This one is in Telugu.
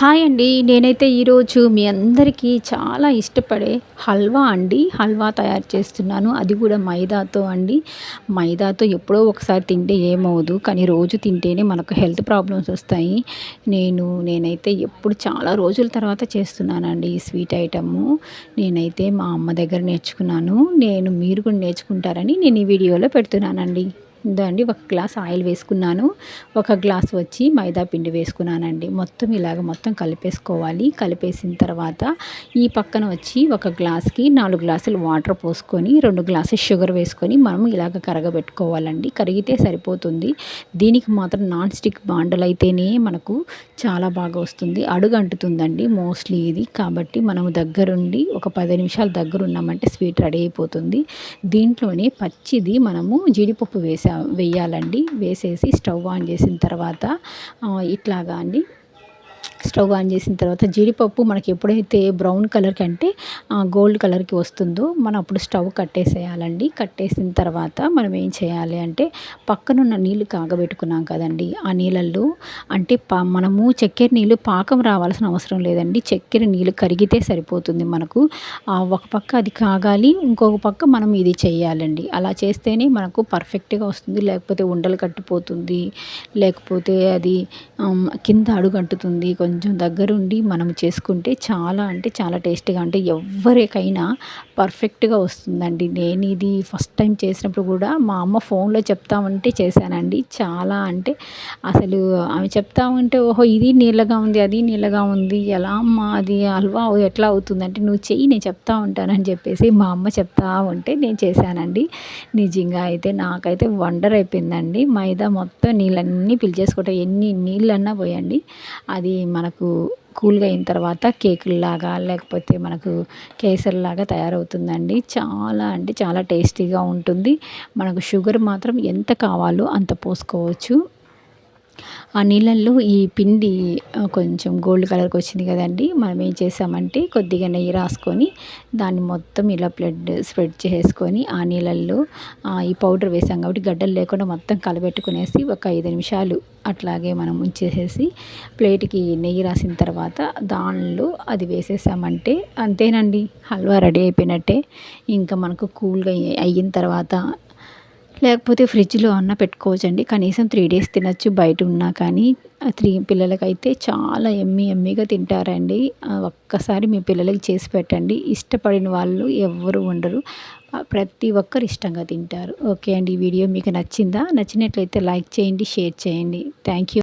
హాయ్ అండి. నేనైతే ఈరోజు మీ అందరికీ చాలా ఇష్టపడే హల్వా అండి. హల్వా తయారు చేస్తున్నాను. అది కూడా మైదాతో అండి. మైదాతో ఎప్పుడో ఒకసారి తింటే ఏమవుదు కానీ రోజు తింటేనే మనకు హెల్త్ ప్రాబ్లమ్స్ వస్తాయి. నేను నేనైతే ఎప్పుడు చాలా రోజుల తర్వాత చేస్తున్నానండి ఈ స్వీట్ ఐటము. నేనైతే మా అమ్మ దగ్గర నేర్చుకున్నాను. నేను మీరు కూడా నేర్చుకుంటారని నేను ఈ వీడియోలో పెడుతున్నానండి. అండి ఒక గ్లాస్ ఆయిల్ వేసుకున్నాను. ఒక గ్లాస్ వచ్చి మైదా పిండి వేసుకున్నానండి. మొత్తం ఇలాగ మొత్తం కలిపేసుకోవాలి. కలిపేసిన తర్వాత ఈ పక్కన వచ్చి ఒక గ్లాస్కి నాలుగు గ్లాసులు వాటర్ పోసుకొని రెండు గ్లాసులు షుగర్ వేసుకొని మనం ఇలాగ కరగబెట్టుకోవాలండి. కరిగితే సరిపోతుంది. దీనికి మాత్రం నాన్ స్టిక్ బాండలు అయితేనే మనకు చాలా బాగా వస్తుంది. అడుగు అంటుతుందండి మోస్ట్లీ ఇది. కాబట్టి మనం దగ్గరుండి ఒక పది నిమిషాలు దగ్గర ఉన్నామంటే స్వీట్ రెడీ అయిపోతుంది. దీంట్లోనే పచ్చిది మనము జీడిపప్పు వేయాలండి. వేసేసి స్టవ్ ఆన్ చేసిన తర్వాత ఇట్లాగా అండి. స్టవ్ ఆన్ చేసిన తర్వాత జీడిపప్పు మనకి ఎప్పుడైతే బ్రౌన్ కలర్కి అంటే గోల్డ్ కలర్కి వస్తుందో మనం అప్పుడు స్టవ్ కట్టేసేయాలండి. కట్టేసిన తర్వాత మనం ఏం చేయాలి అంటే పక్కనున్న నీళ్ళు కాగబెట్టుకున్నాం కదండి ఆ నీళ్ళల్లో. అంటే మనము చక్కెర నీళ్ళు పాకం రావాల్సిన అవసరం లేదండి. చక్కెర నీళ్ళు కరిగితే సరిపోతుంది మనకు. ఒక పక్క అది కాగాలి ఇంకొక పక్క మనం ఇది చేయాలండి. అలా చేస్తేనే మనకు పర్ఫెక్ట్గా వస్తుంది లేకపోతే ఉండలు కట్టిపోతుంది లేకపోతే అది కింద అడుగంటుతుంది కొంచెం కొంచెం దగ్గరుండి మనం చేసుకుంటే చాలా అంటే చాలా టేస్టీగా అంటే ఎవరికైనా పర్ఫెక్ట్గా వస్తుందండి. నేను ఇది ఫస్ట్ టైం చేసినప్పుడు కూడా మా అమ్మ ఫోన్లో చెప్తామంటే చేశానండి. చాలా అంటే అసలు ఆమె చెప్తా ఉంటే ఓహో ఇది నీళ్ళగా ఉంది అది నీళ్ళగా ఉంది ఎలా అమ్మ అది హల్వా ఎట్లా అవుతుందంటే నువ్వు చెయ్యి నేను చెప్తా ఉంటానని చెప్పేసి మా అమ్మ చెప్తా ఉంటే నేను చేశానండి. నిజంగా అయితే నాకైతే వండర్ అయిపోయిందండి. మైదా మొత్తం నీళ్ళన్నీ పిలిచేసుకుంటా ఎన్ని నీళ్ళన్నా పోయండి. అది మనకు కూల్గా అయిన తర్వాత కేకుల్లాగా లేకపోతే మనకు కేసరిలాగా తయారవుతుందండి. చాలా అంటే చాలా టేస్టీగా ఉంటుంది. మనకు షుగర్ మాత్రం ఎంత కావాలో అంత పోసుకోవచ్చు. ఆ నీళ్ళల్లో ఈ పిండి కొంచెం గోల్డ్ కలర్కి వచ్చింది కదండి మనం ఏం చేసామంటే కొద్దిగా నెయ్యి రాసుకొని దాన్ని మొత్తం ఇలా బ్లడ్ స్ప్రెడ్ చేసుకొని ఆ నీళ్ళల్లో ఈ పౌడర్ వేసాం కాబట్టి గడ్డలు లేకుండా మొత్తం కలబెట్టుకునేసి ఒక ఐదు నిమిషాలు అట్లాగే మనం ఉంచేసేసి ప్లేట్కి నెయ్యి రాసిన తర్వాత దానిలో అది వేసేసామంటే అంతేనండి హల్వా రెడీ అయిపోయినట్టే. ఇంకా మనకు కూల్గా అయిన తర్వాత లేకపోతే ఫ్రిడ్జ్లో అన్న పెట్టుకోవచ్చండి. కనీసం త్రీ డేస్ తినచ్చు బయట ఉన్నా కానీ. త్రీ పిల్లలకైతే చాలా ఎమ్మి ఎమ్మిగా తింటారండి. ఒక్కసారి మీ పిల్లలకి చేసి పెట్టండి. ఇష్టపడిన వాళ్ళు ఎవ్వరు ఉండరు. ప్రతి ఒక్కరు ఇష్టంగా తింటారు. ఓకే అండి. ఈ వీడియో మీకు నచ్చిందా? నచ్చినట్లయితే లైక్ చేయండి షేర్ చేయండి. Thank you.